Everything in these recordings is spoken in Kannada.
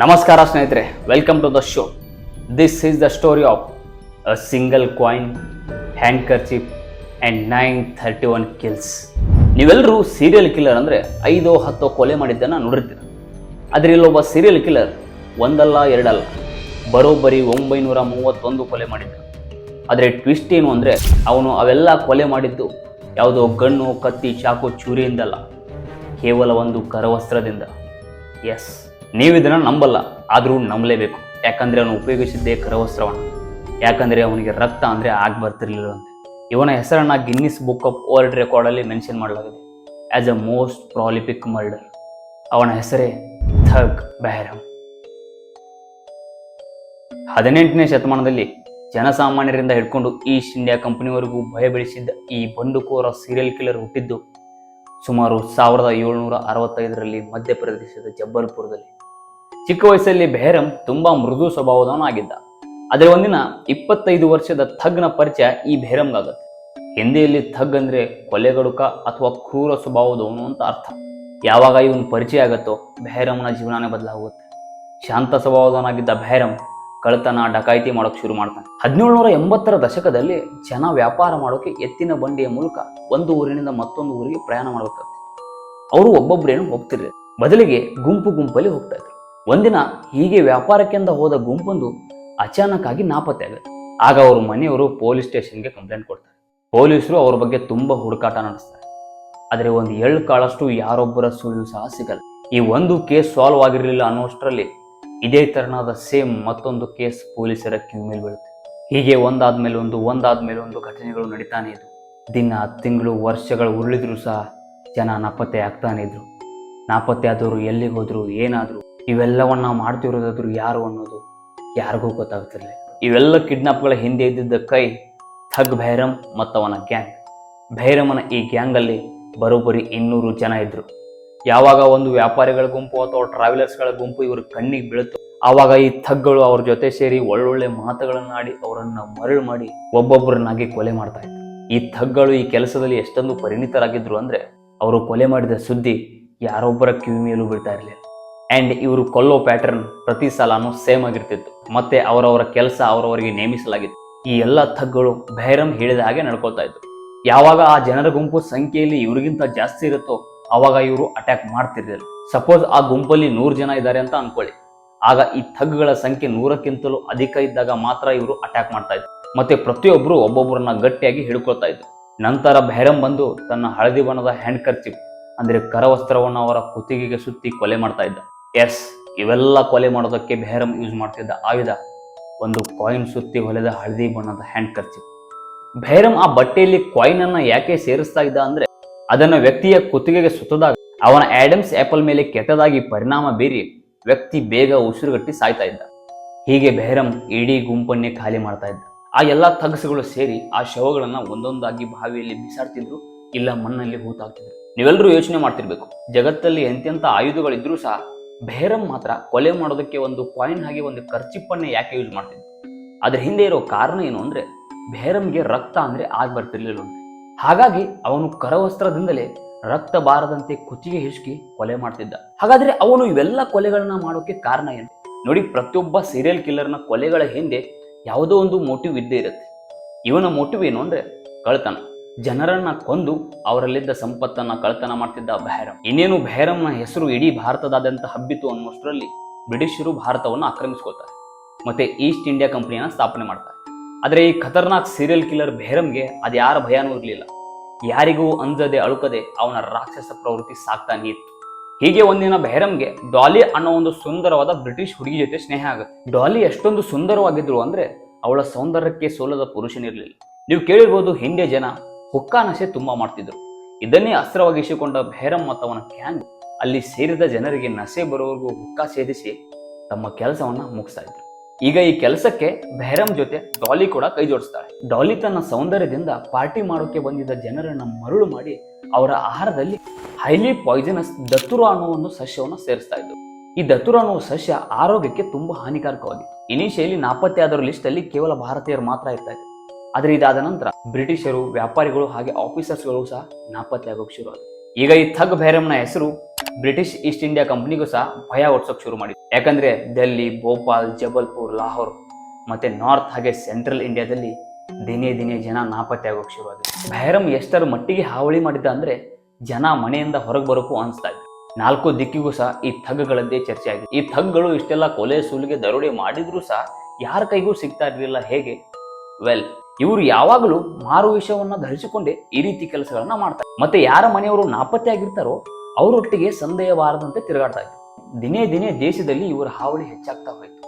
ನಮಸ್ಕಾರ ಸ್ನೇಹಿತರೆ welcome to the show this is the story of a single coin handkerchief and nine thirty one kills ನೀವೆಲ್ಲರೂ ಸೀರಿಯಲ್ ಕಿಲ್ಲರ್ ಅಂದರೆ ಐದೋ ಹತ್ತೋ ಕೊಲೆ ಮಾಡಿದ್ದನ್ನು ನೋಡಿರ್ತೀರ. ಆದರೆ ಇಲ್ಲೊಬ್ಬ ಸೀರಿಯಲ್ ಕಿಲ್ಲರ್ ಒಂದಲ್ಲ, ಎರಡಲ್ಲ, ಬರೋಬ್ಬರಿ ಒಂಬೈನೂರ ಮೂವತ್ತೊಂದು ಕೊಲೆ ಮಾಡಿದ್ದ. ಆದರೆ ಟ್ವಿಸ್ಟ್ ಏನು ಅಂದರೆ ಅವನು ಅವೆಲ್ಲ ಕೊಲೆ ಮಾಡಿದ್ದು ಯಾವುದೋ ಗಣ್ಣು, ಕತ್ತಿ, ಚಾಕು, ಚೂರಿಯಿಂದಲ್ಲ, ಕೇವಲ ಒಂದು ಕರವಸ್ತ್ರದಿಂದ. ಎಸ್ ನೀವು ಇದನ್ನು ನಂಬಲ್ಲ, ಆದರೂ ನಂಬಲೇಬೇಕು. ಯಾಕಂದರೆ ಅವನು ಉಪಯೋಗಿಸಿದ್ದೇ ಕರವಸ್ತ್ರವನ್ನು ಯಾಕಂದರೆ ಅವನಿಗೆ ರಕ್ತ ಅಂದರೆ ಆಗಿ ಬರ್ತಿರ್ಲಿಲ್ಲವಂತೆ ಇವನ ಹೆಸರನ್ನು ಗಿನ್ನಿಸ್ ಬುಕ್ ಆಫ್ ವರ್ಲ್ಡ್ ರೆಕಾರ್ಡಲ್ಲಿ ಮೆನ್ಷನ್ ಮಾಡಲಾಗಿದೆ. As a most prolific murder ಅವನ ಹೆಸರೇ ಥಗ್ ಬೆಹರಂ. ಹದಿನೆಂಟನೇ ಶತಮಾನದಲ್ಲಿ ಜನಸಾಮಾನ್ಯರಿಂದ ಹಿಡ್ಕೊಂಡು ಈಸ್ಟ್ ಇಂಡಿಯಾ ಕಂಪನಿವರೆಗೂ ಭಯ ಬೆಳೆಸಿದ್ದ ಈ ಬಂಡುಕೋರ ಸೀರಿಯಲ್ ಕಿಲ್ಲರ್ ಹುಟ್ಟಿದ್ದು ಸುಮಾರು ಸಾವಿರದ ಏಳುನೂರ ಅರವತ್ತೈದರಲ್ಲಿ ಮಧ್ಯಪ್ರದೇಶದ ಜಬ್ಬಲ್ಪುರದಲ್ಲಿ ಚಿಕ್ಕ ವಯಸ್ಸಲ್ಲಿ ಬೆಹರಂ ತುಂಬಾ ಮೃದು ಸ್ವಭಾವದವನಾಗಿದ್ದ. ಆದರೆ ಒಂದಿನ ಇಪ್ಪತ್ತೈದು ವರ್ಷದ ಥಗ್ನ ಪರಿಚಯ ಈ ಬೆಹರಂಗಾಗತ್ತೆ. ಹಿಂದಿಯಲ್ಲಿ ಥಗ್ ಅಂದ್ರೆ ಕೊಲೆಗಡುಕ ಅಥವಾ ಕ್ರೂರ ಸ್ವಭಾವದವನು ಅಂತ ಅರ್ಥ. ಯಾವಾಗ ಇವನು ಪರಿಚಯ ಆಗತ್ತೋ ಬೆಹರಂನ ಜೀವನನೇ ಬದಲಾಗುತ್ತೆ ಶಾಂತ ಸ್ವಭಾವದವನಾಗಿದ್ದ ಬೆಹರಂ ಕಳ್ತನ ಡಕಾಯಿತಿ ಮಾಡೋಕೆ ಶುರು ಮಾಡ್ತಾನೆ. ಹದಿನೇಳುನೂರ ಎಂಬತ್ತರ ದಶಕದಲ್ಲಿ ಜನ ವ್ಯಾಪಾರ ಮಾಡೋಕೆ ಎತ್ತಿನ ಬಂಡಿಯ ಮೂಲಕ ಒಂದು ಊರಿನಿಂದ ಮತ್ತೊಂದು ಊರಿಗೆ ಪ್ರಯಾಣ ಮಾಡಬೇಕಾಗ್ತದೆ ಅವರು ಒಬ್ಬೊಬ್ಬರೇನು ಹೋಗ್ತಿರ್ಲಿಲ್ಲ ಬದಲಿಗೆ ಗುಂಪು ಗುಂಪಲ್ಲಿ ಹೋಗ್ತಾ ಒಂದಿನ ಹೀಗೆ ವ್ಯಾಪಾರಕ್ಕೆಂದ ಹೋದ ಗುಂಪೊಂದು ಅಚಾನಕ್ ಆಗಿ ನಾಪತ್ತೆ ಆಗುತ್ತೆ ಆಗ ಅವ್ರ ಮನೆಯವರು ಪೊಲೀಸ್ ಸ್ಟೇಷನ್ಗೆ ಕಂಪ್ಲೇಂಟ್ ಕೊಡ್ತಾರೆ. ಪೊಲೀಸರು ಅವ್ರ ಬಗ್ಗೆ ತುಂಬಾ ಹುಡುಕಾಟ ನಡೆಸ್ತಾರೆ. ಆದರೆ ಒಂದು ಎಳ್ಳು ಕಾಳಷ್ಟು ಯಾರೊಬ್ಬರ ಸುಳಿವು ಸಹ ಸಿಗಲ್ಲ. ಈ ಒಂದು ಕೇಸ್ ಸಾಲ್ವ್ ಆಗಿರಲಿಲ್ಲ ಅನ್ನೋಷ್ಟರಲ್ಲಿ ಇದೇ ತರನಾದ ಸೇಮ್ ಮತ್ತೊಂದು ಕೇಸ್ ಪೊಲೀಸರ ಕಿವಿ ಮೇಲೆ ಬೀಳುತ್ತೆ. ಹೀಗೆ ಒಂದಾದ್ಮೇಲೆ ಒಂದು ಒಂದಾದ್ಮೇಲೆ ಒಂದು ಘಟನೆಗಳು ನಡೀತಾನೆ ಇದ್ರು ದಿನ, ತಿಂಗಳು, ವರ್ಷಗಳು ಉರುಳಿದ್ರು ಸಹ ಜನ ನಾಪತ್ತೆ ಆಗ್ತಾನೆ ಇದ್ರು. ನಾಪತ್ತೆ ಆದವರು ಎಲ್ಲಿಗೆ ಹೋದ್ರು, ಏನಾದ್ರು ಇವೆಲ್ಲವನ್ನ ಮಾಡ್ತಿರೋದಾದ್ರು ಯಾರು ಅನ್ನೋದು ಯಾರಿಗೂ ಗೊತ್ತಾಗ್ತಿಲ್ಲ ಇವೆಲ್ಲ ಕಿಡ್ನಾಪ್ಗಳ ಹಿಂದೆ ಇದ್ದಿದ್ದ ಕೈ, ಥಗ್ ಭೈರಮ್ ಮತ್ತವನ ಗ್ಯಾಂಗ್. ಭೈರಮನ ಈ ಗ್ಯಾಂಗಲ್ಲಿ ಬರೋಬ್ಬರಿ ಇನ್ನೂರು ಜನ ಇದ್ರು. ಯಾವಾಗ ಒಂದು ವ್ಯಾಪಾರಿಗಳ ಗುಂಪು ಅಥವಾ ಟ್ರಾವೆಲರ್ಸ್ಗಳ ಗುಂಪು ಇವರು ಕಣ್ಣಿಗೆ ಬೀಳುತ್ತೋ, ಆವಾಗ ಈ ಥಗ್ಗಳು ಅವ್ರ ಜೊತೆ ಸೇರಿ ಒಳ್ಳೊಳ್ಳೆ ಮಾತುಗಳನ್ನಾಡಿ ಅವರನ್ನ ಮರಳು ಮಾಡಿ ಒಬ್ಬೊಬ್ಬರನ್ನಾಗಿ ಕೊಲೆ ಮಾಡ್ತಾ ಇದ್ರು. ಈ ಥಗ್ಗಳು ಈ ಕೆಲಸದಲ್ಲಿ ಎಷ್ಟೊಂದು ಪರಿಣಿತರಾಗಿದ್ರು ಅಂದ್ರೆ, ಅವರು ಕೊಲೆ ಮಾಡಿದ ಸುದ್ದಿ ಯಾರೊಬ್ಬರ ಕಿವಿ ಮೇಲೂ ಬೀಳ್ತಾ ಇರಲಿಲ್ಲ. ಆ್ಯಂಡ್ ಇವರು ಕೊಲ್ಲೋ ಪ್ಯಾಟರ್ನ್ ಪ್ರತಿ ಸಲನೂ ಸೇಮ್ ಆಗಿರ್ತಿತ್ತು. ಮತ್ತೆ ಅವರವರ ಕೆಲಸ ಅವರವರಿಗೆ ನೇಮಿಸಲಾಗಿತ್ತು. ಈ ಎಲ್ಲ ಥಗ್ಗಳು ಬೈರಂ ಹೇಳಿದ ಹಾಗೆ ನಡ್ಕೊಳ್ತಾ ಇದ್ರು. ಯಾವಾಗ ಆ ಜನರ ಗುಂಪು ಸಂಖ್ಯೆಯಲ್ಲಿ ಇವರಿಗಿಂತ ಜಾಸ್ತಿ ಇರುತ್ತೋ ಅವಾಗ ಇವರು ಅಟ್ಯಾಕ್ ಮಾಡ್ತಿರ್ಲಿಲ್ಲ. ಸಪೋಸ್ ಆ ಗುಂಪಲ್ಲಿ ನೂರು ಜನ ಇದ್ದಾರೆ ಅಂತ ಅನ್ಕೊಳ್ಳಿ. ಆಗ ಈ ಥಗ್ಗಳ ಸಂಖ್ಯೆ ನೂರಕ್ಕಿಂತಲೂ ಅಧಿಕ ಇದ್ದಾಗ ಮಾತ್ರ ಇವರು ಅಟ್ಯಾಕ್ ಮಾಡ್ತಾ ಇದ್ರು. ಮತ್ತೆ ಪ್ರತಿಯೊಬ್ಬರು ಒಬ್ಬೊಬ್ಬರನ್ನ ಗಟ್ಟಿಯಾಗಿ ಹಿಡ್ಕೊಳ್ತಾ ಇದ್ರು. ನಂತರ ಬೈರಂ ಬಂದು ತನ್ನ ಹಳದಿ ಬಣ್ಣದ ಹ್ಯಾಂಡ್ ಕರ್ಚಿಪ್ ಅಂದ್ರೆ ಕರವಸ್ತ್ರವನ್ನು ಅವರ ಕುತ್ತಿಗೆಗೆ ಸುತ್ತಿ ಕೊಲೆ ಮಾಡ್ತಾ ಇದ್ದ. ಎಸ್, ಇವೆಲ್ಲ ಕೊಲೆ ಮಾಡೋದಕ್ಕೆ ಬೆಹರಂ ಯೂಸ್ ಮಾಡ್ತಿದ್ದ ಆಯುಧ. ಒಂದು ಕಾಯಿನ್ ಸುತ್ತಿ ಹೊಲೆದ ಹಳದಿ ಬಣ್ಣದ ಹ್ಯಾಂಡ್ ಖರ್ಚು ಭೈರಮ್ ಆ ಬಟ್ಟೆಯಲ್ಲಿ ಕಾಯಿನ್ ಅನ್ನ ಯಾಕೆ ಸೇರಿಸ್ತಾ ಇದ್ದ ಅಂದ್ರೆ, ಅದನ್ನ ವ್ಯಕ್ತಿಯ ಕುತ್ತಿಗೆಗೆ ಸುತ್ತದಾಗ, ಅವನ ಆಡಮ್ಸ್ ಆಪಲ್ ಮೇಲೆ ಕೆಟ್ಟದಾಗಿ ಪರಿಣಾಮ ಬೀರಿ ವ್ಯಕ್ತಿ ಬೇಗ ಉಸಿರುಗಟ್ಟಿ ಸಾಯ್ತಾ ಇದ್ದ. ಹೀಗೆ ಬೆಹರಂ ಇಡೀ ಗುಂಪನ್ನೇ ಖಾಲಿ ಮಾಡ್ತಾ ಇದ್ದ. ಆ ಎಲ್ಲಾ ತಗಸುಗಳು ಸೇರಿ ಆ ಶವಗಳನ್ನ ಒಂದೊಂದಾಗಿ ಬಾವಿಯಲ್ಲಿ ಬಿಸಾಡ್ತಿದ್ರು, ಇಲ್ಲ ಮಣ್ಣಲ್ಲಿ ಹೂತಾಕ್ತಿದ್ರು. ನೀವೆಲ್ಲರೂ ಯೋಚನೆ ಮಾಡ್ತಿರ್ಬೇಕು. ಜಗತ್ತಲ್ಲಿ ಎಂತೆಂಥ ಆಯುಧಗಳಿದ್ರೂ ಸಹ ಬೆಹರಂ ಮಾತ್ರ ಕೊಲೆ ಮಾಡೋದಕ್ಕೆ ಒಂದು ಕಾಯಿನ್ ಹಾಗೆ ಒಂದು ಖರ್ಚಿಪ್ಪನ್ನೇ ಯಾಕೆ ಯೂಸ್ ಮಾಡ್ತಿದ್ದ? ಅದ್ರ ಹಿಂದೆ ಇರೋ ಕಾರಣ ಏನು ಅಂದ್ರೆ, ಬೆಹರಂಗೆ ರಕ್ತ ಅಂದ್ರೆ ಆಗ್ ಬರ್ತಿರ್ಲಿಲ್ಲ ಹಾಗಾಗಿ ಅವನು ಕರವಸ್ತ್ರದಿಂದಲೇ ರಕ್ತ ಬಾರದಂತೆ ಕುತ್ತಿಗೆ ಹಿಸುಕಿ ಕೊಲೆ ಮಾಡ್ತಿದ್ದ. ಹಾಗಾದ್ರೆ ಅವನು ಇವೆಲ್ಲ ಕೊಲೆಗಳನ್ನ ಮಾಡೋಕೆ ಕಾರಣ ಏನು? ನೋಡಿ, ಪ್ರತಿಯೊಬ್ಬ ಸೀರಿಯಲ್ ಕಿಲ್ಲರ್ನ ಕೊಲೆಗಳ ಹಿಂದೆ ಯಾವುದೋ ಒಂದು ಮೋಟಿವ್ ಇದ್ದೇ ಇರುತ್ತೆ. ಇವನ ಮೋಟಿವ್ ಏನು ಅಂದ್ರೆ ಕಳ್ತನ ಜನರನ್ನ ಕೊಂದು ಅವರಲ್ಲಿದ್ದ ಸಂಪತ್ತನ್ನ ಕಳ್ತನ ಮಾಡ್ತಿದ್ದ ಭೈರಂ. ಇನ್ನೇನು ಬೈರಂನ ಹೆಸರು ಇಡೀ ಭಾರತದಾದ್ಯಂತ ಹಬ್ಬಿತು ಅನ್ನೋಷ್ಟರಲ್ಲಿ ಬ್ರಿಟಿಷರು ಭಾರತವನ್ನು ಆಕ್ರಮಿಸ್ಕೊಳ್ತಾರೆ. ಮತ್ತೆ ಈಸ್ಟ್ ಇಂಡಿಯಾ ಕಂಪನಿಯನ್ನ ಸ್ಥಾಪನೆ ಮಾಡ್ತಾರೆ. ಆದರೆ ಈ ಖತರ್ನಾಕ್ ಸೀರಿಯಲ್ ಕಿಲ್ಲರ್ ಭೈರಂಗೆ ಅದು ಯಾರ ಭಯನೂ ಇರಲಿಲ್ಲ. ಯಾರಿಗೂ ಅಂಜದೆ ಅಳುಕದೆ ಅವನ ರಾಕ್ಷಸ ಪ್ರವೃತ್ತಿ ಸಾಕ್ತಾನೆ ಇತ್ತು ಹೀಗೆ ಒಂದಿನ ಬೆಹರಂಗೆ ಡಾಲಿ ಅನ್ನೋ ಒಂದು ಸುಂದರವಾದ ಬ್ರಿಟಿಷ್ ಹುಡುಗಿ ಜೊತೆ ಸ್ನೇಹ ಆಗುತ್ತೆ. ಡಾಲಿ ಎಷ್ಟೊಂದು ಸುಂದರವಾಗಿದ್ರು ಅಂದ್ರೆ ಅವಳ ಸೌಂದರ್ಯಕ್ಕೆ ಸೋಲದ ಪುರುಷನಿರಲಿಲ್ಲ. ನೀವು ಕೇಳಿರ್ಬೋದು ಹಿಂದೆ ಜನ ಹುಕ್ಕಾ ನಶೆ ತುಂಬಾ ಮಾಡ್ತಿದ್ರು. ಇದನ್ನೇ ಅಸ್ತ್ರವಾಗಿಸಿಕೊಂಡ ಭೈರಮ್ ಮತ್ತು ಅವನ ಕ್ಯಾಂಗ್ ಅಲ್ಲಿ ಸೇರಿದ ಜನರಿಗೆ ನಶೆ ಬರೋವರೆಗೂ ಹುಕ್ಕಾ ಸೇದಿಸಿ ತಮ್ಮ ಕೆಲಸವನ್ನ ಮುಗಿಸ್ತಾ ಇದ್ರು. ಈಗ ಈ ಕೆಲಸಕ್ಕೆ ಭೈರಮ್ ಜೊತೆ ಡಾಲಿ ಕೂಡ ಕೈ ಜೋಡಿಸ್ತಾಳೆ ಡಾಲಿ ತನ್ನ ಸೌಂದರ್ಯದಿಂದ ಪಾರ್ಟಿ ಮಾಡೋಕೆ ಬಂದಿದ್ದ ಜನರನ್ನ ಮರುಳು ಮಾಡಿ ಅವರ ಆಹಾರದಲ್ಲಿ ಹೈಲಿ ಪಾಯ್ಸನಸ್ ದತ್ತುರ ಅನ್ನೋ ಒಂದು ಸಸ್ಯವನ್ನು ಸೇರಿಸ್ತಾ ಇದ್ರು. ಈ ದತ್ತುರ ಅನ್ನೋ ಸಸ್ಯ ಆರೋಗ್ಯಕ್ಕೆ ತುಂಬಾ ಹಾನಿಕಾರಕವಾಗಿತ್ತು. ಇನಿಷಿಯಲಿ ನಾಪತ್ತೆ ಆದರ ಲಿಸ್ಟ್ ಅಲ್ಲಿ ಕೇವಲ ಭಾರತೀಯರು ಮಾತ್ರ ಇರ್ತಾ ಇದ್ರು. ಆದ್ರೆ ಇದಾದ ನಂತರ ಬ್ರಿಟಿಷರು, ವ್ಯಾಪಾರಿಗಳು ಹಾಗೆ ಆಫೀಸರ್ಸ್ಗಳು ಸಹ ನಾಪತ್ತೆ ಆಗೋಕೆ ಶುರು ಆದ್ರು. ಈಗ ಈ ಥಗ್ ಭೈರಮ್ನ ಹೆಸರು ಬ್ರಿಟಿಷ್ ಈಸ್ಟ್ ಇಂಡಿಯಾ ಕಂಪ್ನಿಗೂ ಸಹ ಭಯ ಹುಟ್ಸೋಕ್ ಶುರು ಮಾಡಿದೆ ಯಾಕಂದ್ರೆ ದೆಹಲಿ ಭೋಪಾಲ್, ಜಬಲ್ಪುರ್, ಲಾಹೋರ್ ಮತ್ತೆ ನಾರ್ತ್ ಹಾಗೆ ಸೆಂಟ್ರಲ್ ಇಂಡಿಯಾದಲ್ಲಿ ದಿನೇ ದಿನೇ ಜನ ನಾಪತ್ತೆ ಆಗೋಕ್ ಶುರುವಾಗಿದೆ ಭೈರಮ್ ಎಷ್ಟರ ಮಟ್ಟಿಗೆ ಹಾವಳಿ ಮಾಡಿದ್ದ ಅಂದ್ರೆ ಜನ ಮನೆಯಿಂದ ಹೊರಗೆ ಬರೋಕು ಅನಿಸ್ತಾ ಇದೆ ನಾಲ್ಕು ದಿಕ್ಕಿಗೂ ಸಹ ಈ ಥಗ್ಗಳದ್ದೇ ಚರ್ಚೆ ಆಗಿದೆ. ಈ ಥಗ್ಗಳು ಇಷ್ಟೆಲ್ಲ ಕೊಲೆ ಸೂಲಿಗೆ ದರೋಡೆ ಮಾಡಿದ್ರು ಸಹ ಯಾರ ಕೈಗೂ ಸಿಗ್ತಾ ಇರಲಿಲ್ಲ ಹೇಗೆ? ವೆಲ್ ಇವರು ಯಾವಾಗಲೂ ಮಾರು ವಿಷಯವನ್ನ ಧರಿಸಿಕೊಂಡೇ ಈ ರೀತಿ ಕೆಲಸಗಳನ್ನು ಮಾಡ್ತಾರೆ. ಮತ್ತೆ ಯಾರ ಮನೆಯವರು ನಾಪತ್ತೆ ಆಗಿರ್ತಾರೋ ಅವರೊಟ್ಟಿಗೆ ಸಂದೇಹವಾರದಂತೆ ತಿರುಗಾಡ್ತಾ ದಿನೇ ದಿನೇ ದೇಶದಲ್ಲಿ ಇವರ ಹಾವಳಿ ಹೆಚ್ಚಾಗ್ತಾ ಹೋಯಿತು.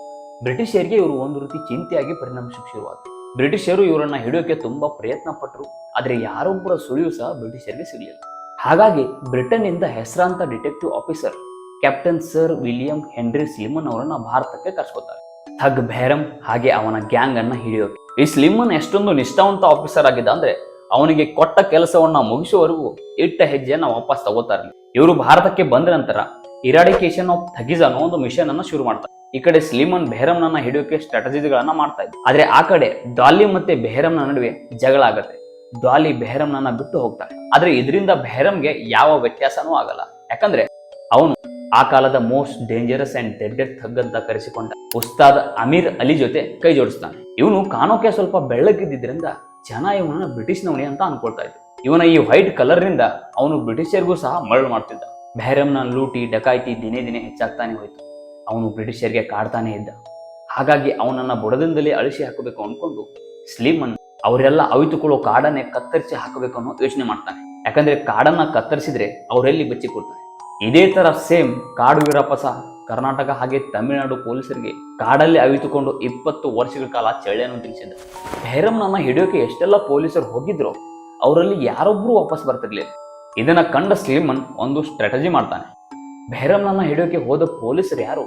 ಬ್ರಿಟಿಷರಿಗೆ ಇವರು ಒಂದು ರೀತಿ ಚಿಂತೆಯಾಗಿ ಪರಿಣಮಿಸಕ್ಕೆ ಶುರುವಾಯಿತು ಬ್ರಿಟಿಷರು ಇವರನ್ನ ಹಿಡಿಯೋಕೆ ತುಂಬಾ ಪ್ರಯತ್ನ ಪಟ್ಟರು ಆದ್ರೆ ಯಾರೊಬ್ಬರ ಸುಳಿವು ಸಹ ಬ್ರಿಟಿಷರಿಗೆ ಸಿಗಲಿಲ್ಲ. ಹಾಗಾಗಿ ಬ್ರಿಟನ್ ಇಂದ ಹೆಸರಾಂತ detective officer captain sir William Henry Sleeman ಅವರನ್ನ ಭಾರತಕ್ಕೆ ಕರ್ಸ್ಕೊತಾರೆ. ಥಗ್ ಭೈರಂ, ಹಾಗೆ ಅವನ ಗ್ಯಾಂಗ್ ಅನ್ನ ಹಿಡಿಯೋಕೆ. ಈ ಸ್ಲಿಮನ್ ಎಷ್ಟೊಂದು ನಿಷ್ಠಾವಂತ ಆಫೀಸರ್ ಆಗಿದ್ದ ಅಂದ್ರೆ, ಅವನಿಗೆ ಕೊಟ್ಟ ಕೆಲಸವನ್ನ ಮುಗಿಸುವವರೆಗೂ ಇಟ್ಟ ಹೆಜ್ಜೆಯನ್ನ ವಾಪಸ್ ತಗೋತಾರೆ ಇವರು ಭಾರತಕ್ಕೆ ಬಂದ ನಂತರ ಇರಾಡಿಕೇಶನ್ ಆಫ್ ಥಗಿಸ್ ಅನ್ನೋ ಒಂದು ಮಿಷನ್ ಅನ್ನ ಶುರು ಮಾಡ್ತಾರೆ. ಈ ಕಡೆ ಸ್ಲಿಮನ್ ಬೆಹರಮ್ನನ್ನ ಹಿಡಿಯೋಕೆ ಸ್ಟ್ರಾಟಜಿಗಳನ್ನ ಮಾಡ್ತಾ ಇದ್ದ. ಆದ್ರೆ ಆ ಕಡೆ ಡಾಲಿ ಮತ್ತೆ ಬೆಹರಮ್ನ ನಡುವೆ ಜಗಳ ಆಗತ್ತೆ. ಡಾಲಿ ಬೆಹರಮ್ನನ್ನ ಬಿಟ್ಟು ಹೋಗ್ತಾರೆ ಆದ್ರೆ ಇದರಿಂದ ಬೆಹರಮ್ಗೆ ಯಾವ ವ್ಯತ್ಯಾಸನೂ ಆಗಲ್ಲ. ಯಾಕಂದ್ರೆ ಅವನು ಆ ಕಾಲದ ಮೋಸ್ಟ್ ಡೇಂಜರಸ್ ಅಂಡ್ ಡೆಡ್ಡೆಡ್ ಥಗ್ ಅಂತ ಕರೆಸಿಕೊಂಡ ಉಸ್ತಾದ್ ಅಮೀರ್ ಅಲಿ ಜೊತೆ ಕೈ ಜೋಡಿಸ್ತಾನೆ. ಇವನು ಕಾಣೋಕೆ ಸ್ವಲ್ಪ ಬೆಳ್ಳಗಿದ್ದರಿಂದ ಜನ ಇವನನ್ನ ಬ್ರಿಟಿಷ್ನವನೇ ಅಂತ ಅನ್ಕೊಳ್ತಾ ಇದ್ರು. ಇವನ ಈ ವೈಟ್ ಕಲರ್ನಿಂದ ಅವನು ಬ್ರಿಟಿಷರಿಗೂ ಸಹ ಮರಳು ಮಾಡ್ತಿದ್ದ. ಬೆಹರಮ್ನ ಲೂಟಿ, ಡಕಾಯಿತಿ ದಿನೇ ದಿನೇ ಹೆಚ್ಚಾಗ್ತಾನೆ ಹೋಯ್ತು. ಅವನು ಬ್ರಿಟಿಷರಿಗೆ ಕಾಡ್ತಾನೆ ಇದ್ದ. ಹಾಗಾಗಿ ಅವನನ್ನ ಬುಡದಿಂದಲೇ ಅಳಿಸಿ ಹಾಕಬೇಕು ಅನ್ಕೊಂಡು ಸ್ಲೀಮನ್ ಅವರೆಲ್ಲ ಅವಿತುಕೊಳ್ಳೋ ಕಾಡನ್ನೇ ಕತ್ತರಿಸಿ ಹಾಕಬೇಕು ಅನ್ನೋ ಯೋಚನೆ ಮಾಡ್ತಾನೆ. ಯಾಕಂದ್ರೆ ಕಾಡನ್ನ ಕತ್ತರಿಸಿದ್ರೆ ಅವರೆಲ್ಲಿ ಬಚ್ಚಿಕೊಳ್ತಾರೆ ಇದೇ ತರ ಸೇಮ್ ಕಾಡು ವೀರಪ್ಪ ಕರ್ನಾಟಕ ಹಾಗೆ ತಮಿಳುನಾಡು ಪೊಲೀಸರಿಗೆ ಕಾಡಲ್ಲಿ ಅವಿತುಕೊಂಡು ಇಪ್ಪತ್ತು ವರ್ಷಗಳ ಕಾಲ ಚಳಿಯನ್ನು ತಿಳಿಸಿದ್ದ ಭೈರಮ್ನನ್ನ ಹಿಡಿಯೋಕೆ ಎಷ್ಟೆಲ್ಲ ಪೊಲೀಸರು ಹೋಗಿದ್ರು ಅವರಲ್ಲಿ ಯಾರೊಬ್ರು ವಾಪಸ್ ಬರ್ತಿರ್ಲಿಲ್ಲ. ಇದನ್ನ ಕಂಡ ಸ್ಲೀಮನ್ ಒಂದು ಸ್ಟ್ರಾಟಜಿ ಮಾಡ್ತಾನೆ. ಭೈರಮ್ನನ್ನ ಹಿಡಿಯೋಕೆ ಹೋದ ಪೊಲೀಸರು ಯಾರು?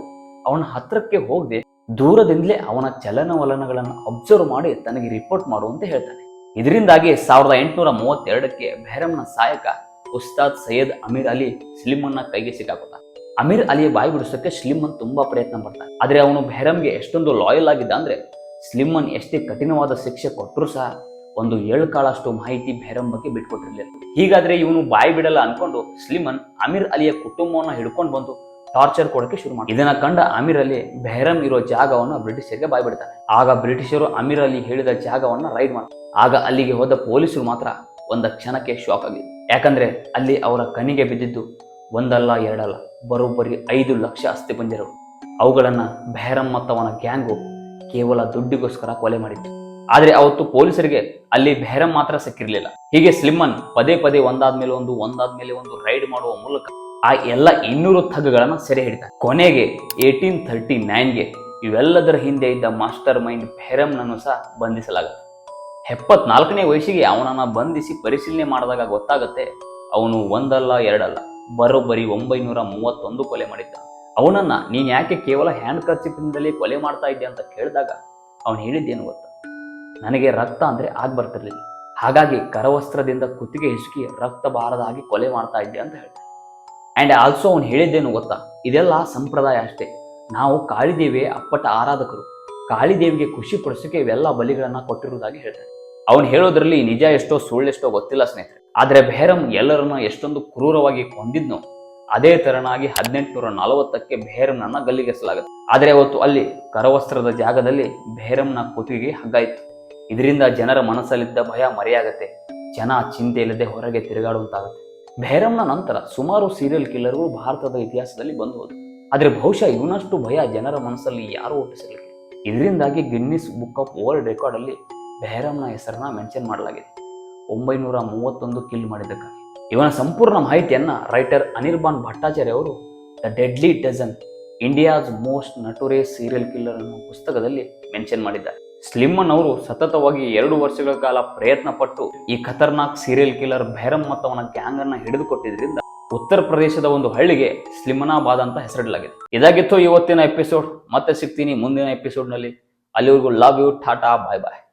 ಅವನ ಹತ್ರಕ್ಕೆ ಹೋಗದೆ ದೂರದಿಂದಲೇ ಅವನ ಚಲನವಲನಗಳನ್ನು ಅಬ್ಸರ್ವ್ ಮಾಡಿ ತನಗೆ ರಿಪೋರ್ಟ್ ಮಾಡುವಂತೆ ಹೇಳ್ತಾನೆ. ಇದರಿಂದಾಗಿ ಸಾವಿರದ ಎಂಟುನೂರ ಮೂವತ್ತೆರಡಕ್ಕೆ ಭೈರಮ್ನ ಸಹಾಯಕ ಉಸ್ತಾದ್ ಸೈಯದ್ ಅಮೀರ್ ಅಲಿ ಸ್ಲಿಮ್ಮನ್ನ ಕೈಗೆ ಸಿಕ್ಕಾಕೋತಾನೆ ಅಮೀರ್ ಅಲಿಯ ಬಾಯಿ ಬಿಡಿಸೋಕೆ ಸ್ಲಿಮ್ಮನ್ ತುಂಬಾ ಪ್ರಯತ್ನ ಮಾಡ್ತಾನೆ ಆದ್ರೆ ಅವನು ಬೆಹರಂಗೆ ಎಷ್ಟೊಂದು ಲಾಯಲ್ ಆಗಿದ್ದ ಅಂದ್ರೆ ಸ್ಲಿಮ್ಮನ್ ಎಷ್ಟೇ ಕಠಿಣವಾದ ಶಿಕ್ಷೆ ಕೊಟ್ಟರು ಸಹ ಒಂದು ಏಳು ಕಾಳಷ್ಟು ಮಾಹಿತಿ ಬೆಹರಂ ಬಗ್ಗೆ ಬಿಟ್ಕೊಟ್ಟಿರ್ಲಿಲ್ಲ. ಹೀಗಾದ್ರೆ ಇವನು ಬಾಯಿ ಬಿಡಲ್ಲ ಅನ್ಕೊಂಡು ಸ್ಲಿಮನ್ ಅಮೀರ್ ಅಲಿಯ ಕುಟುಂಬವನ್ನ ಹಿಡ್ಕೊಂಡು ಬಂದು ಟಾರ್ಚರ್ ಕೊಡಕ್ಕೆ ಶುರು ಮಾಡಿ ಇದನ್ನ ಕಂಡ ಅಮೀರ್ ಅಲಿ ಬೆಹರಂ ಇರೋ ಜಾಗವನ್ನ ಬ್ರಿಟಿಷರಿಗೆ ಬಾಯ್ ಬಿಡ್ತಾನೆ ಆಗ ಬ್ರಿಟಿಷರು ಅಮೀರ್ ಅಲಿ ಹೇಳಿದ ಜಾಗವನ್ನ ರೈಡ್ ಮಾಡ್ತಾರೆ. ಆಗ ಅಲ್ಲಿಗೆ ಹೋದ ಪೊಲೀಸರು ಮಾತ್ರ ಒಂದ ಕ್ಷಣಕ್ಕೆ ಶಾಕ್ ಆಗಿದೆ ಯಾಕಂದ್ರೆ ಅಲ್ಲಿ ಅವರ ಕಣ್ಣಿಗೆ ಬಿದ್ದಿದ್ದು ಒಂದಲ್ಲ ಎರಡಲ್ಲ, ಬರೋಬ್ಬರಿ ಐದು ಲಕ್ಷ ಅಸ್ಥಿಪಂಜರಗಳು ಅವುಗಳನ್ನ ಬೆಹರಂ ಮತ್ತು ಅವನ ಗ್ಯಾಂಗು ಕೇವಲ ದುಡ್ಡಿಗೋಸ್ಕರ ಕೊಲೆ ಮಾಡಿತ್ತು. ಆದರೆ ಅವತ್ತು ಪೊಲೀಸರಿಗೆ ಅಲ್ಲಿ ಬೆಹರಂ ಮಾತ್ರ ಸಿಕ್ಕಿರಲಿಲ್ಲ. ಹೀಗೆ ಸ್ಲಿಮ್ಮನ್ ಪದೇ ಪದೇ ಒಂದಾದ್ಮೇಲೆ ಒಂದು ಒಂದಾದ್ಮೇಲೆ ಒಂದು ರೈಡ್ ಮಾಡುವ ಮೂಲಕ ಆ ಎಲ್ಲ ಇನ್ನೂರು ಥಗ್ಗಳನ್ನ ಸೆರೆ ಹಿಡಿದ ಕೊನೆಗೆ ಏಯ್ಟೀನ್ ಥರ್ಟಿ ನೈನ್ಗೆ ಇವೆಲ್ಲದರ ಹಿಂದೆ ಇದ್ದ ಮಾಸ್ಟರ್ ಮೈಂಡ್ ಬೆಹರಂನನ್ನು ಸಹ ಬಂಧಿಸಲಾಗುತ್ತೆ. ಎಪ್ಪತ್ನಾಲ್ಕನೇ ವಯಸ್ಸಿಗೆ ಅವನನ್ನು ಬಂಧಿಸಿ ಪರಿಶೀಲನೆ ಮಾಡಿದಾಗ ಗೊತ್ತಾಗತ್ತೆ ಅವನು ಒಂದಲ್ಲ, ಎರಡಲ್ಲ. ಬರೋಬ್ಬರಿ ಒಂಬೈನೂರ ಮೂವತ್ತೊಂದು ಕೊಲೆ ಮಾಡಿದ್ದ ಅವನನ್ನ ನೀನು ಯಾಕೆ ಕೇವಲ ಹ್ಯಾಂಡ್ ಕರ್ಚಿಪ್ನಿಂದಲೇ ಕೊಲೆ ಮಾಡ್ತಾ ಇದ್ದೆ ಅಂತ ಕೇಳಿದಾಗ ಅವನು ಹೇಳಿದ್ದೇನು ಗೊತ್ತಾ? ನನಗೆ ರಕ್ತ ಅಂದ್ರೆ ಆಗ ಬರ್ತಿರ್ಲಿಲ್ಲ. ಹಾಗಾಗಿ ಕರವಸ್ತ್ರದಿಂದ ಕುತ್ತಿಗೆ ಹಿಸುಕಿ ರಕ್ತ ಬಾರದ ಹಾಗೆ ಕೊಲೆ ಮಾಡ್ತಾ ಇದ್ದೆ ಅಂತ ಹೇಳ್ತಾನೆ. ಅಂಡ್ ಆಲ್ಸೋ ಅವನು ಹೇಳಿದ್ದೇನು ಗೊತ್ತಾ? ಇದೆಲ್ಲ ಸಂಪ್ರದಾಯ ಅಷ್ಟೇ. ನಾವು ಕಾಳಿದೇವಿಯ ಅಪ್ಪಟ ಆರಾಧಕರು. ಕಾಳಿದೇವಿಗೆ ಖುಷಿ ಪಡಿಸೋಕೆ ಇವೆಲ್ಲ ಬಲಿಗಳನ್ನ ಕೊಟ್ಟಿರುವುದಾಗಿ ಹೇಳ್ತಾನೆ. ಅವನು ಹೇಳೋದ್ರಲ್ಲಿ ನಿಜ ಎಷ್ಟೋ ಸುಳ್ಳೆಷ್ಟೋ ಗೊತ್ತಿಲ್ಲ ಸ್ನೇಹಿತರೆ. ಆದರೆ ಬೆಹರಂ ಎಲ್ಲರನ್ನ ಎಷ್ಟೊಂದು ಕ್ರೂರವಾಗಿ ಕೊಂದಿದ್ನೋ, ಅದೇ ತರನಾಗಿ ಹದಿನೆಂಟುನೂರ ನಲವತ್ತಕ್ಕೆ ಬೆಹರಂನನ್ನ ಗಲ್ಲಿಗೆಸಲಾಗುತ್ತೆ ಆದರೆ ಅವತ್ತು ಅಲ್ಲಿ ಕರವಸ್ತ್ರದ ಜಾಗದಲ್ಲಿ ಬೆಹರಂನ ಕುತ್ತಿಗೆ ಹಗ್ಗ ಇತ್ತು. ಇದರಿಂದ ಜನರ ಮನಸ್ಸಲ್ಲಿದ್ದ ಭಯ ಮರೆಯಾಗತ್ತೆ. ಜನ ಚಿಂತೆ ಇಲ್ಲದೆ ಹೊರಗೆ ತಿರುಗಾಡುವಂತಾಗುತ್ತೆ. ಬೆಹರಂನ ನಂತರ ಸುಮಾರು ಸೀರಿಯಲ್ ಕಿಲ್ಲರ್ಗಳು ಭಾರತದ ಇತಿಹಾಸದಲ್ಲಿ ಬಂದು ಹೋದರು ಆದರೆ ಬಹುಶಃ ಇವನಷ್ಟು ಭಯ ಜನರ ಮನಸ್ಸಲ್ಲಿ ಯಾರೂ ಹುಟ್ಟಿಸಲಿಲ್ಲ. ಇದರಿಂದಾಗಿ Guinness book of world record ಬೆಹರಂನ ಹೆಸರನ್ನ ಮೆನ್ಷನ್ ಮಾಡಲಾಗಿದೆ. ಒಂಬೈನೂರ ಮೂವತ್ತೊಂದು ಕಿಲ್ ಮಾಡಿದ್ದಕ್ಕಾಗಿ. ಇವನ ಸಂಪೂರ್ಣ ಮಾಹಿತಿಯನ್ನ ರೈಟರ್ ಅನಿರ್ಬಾನ್ ಭಟ್ಟಾಚಾರ್ಯ ಅವರು the deadly dozen India's most notorious serial killer ಅನ್ನೋ ಪುಸ್ತಕದಲ್ಲಿ ಮೆನ್ಷನ್ ಮಾಡಿದ್ದಾರೆ. ಸ್ಲಿಮ್ಮನ್ ಅವರು ಸತತವಾಗಿ ಎರಡು ವರ್ಷಗಳ ಕಾಲ ಪ್ರಯತ್ನ ಪಟ್ಟು ಈ ಖತರ್ನಾಕ್ ಸೀರಿಯಲ್ ಕಿಲ್ಲರ್ ಬೆಹರಮ್ ಮತ್ತು ಅವನ ಗ್ಯಾಂಗ್ ಅನ್ನ ಹಿಡಿದುಕೊಟ್ಟಿದ್ರಿಂದ ಉತ್ತರ ಪ್ರದೇಶದ ಒಂದು ಹಳ್ಳಿಗೆ ಸ್ಲಿಮನಾಬಾದ್ ಅಂತ ಹೆಸರಿಡಲಾಗಿದೆ. ಇದಾಗಿತ್ತು ಇವತ್ತಿನ ಎಪಿಸೋಡ್ ಮತ್ತೆ ಸಿಗ್ತೀನಿ ಮುಂದಿನ ಎಪಿಸೋಡ್ನಲ್ಲಿ ಅಲ್ಲಿವರೆಗೂ love you tata bye bye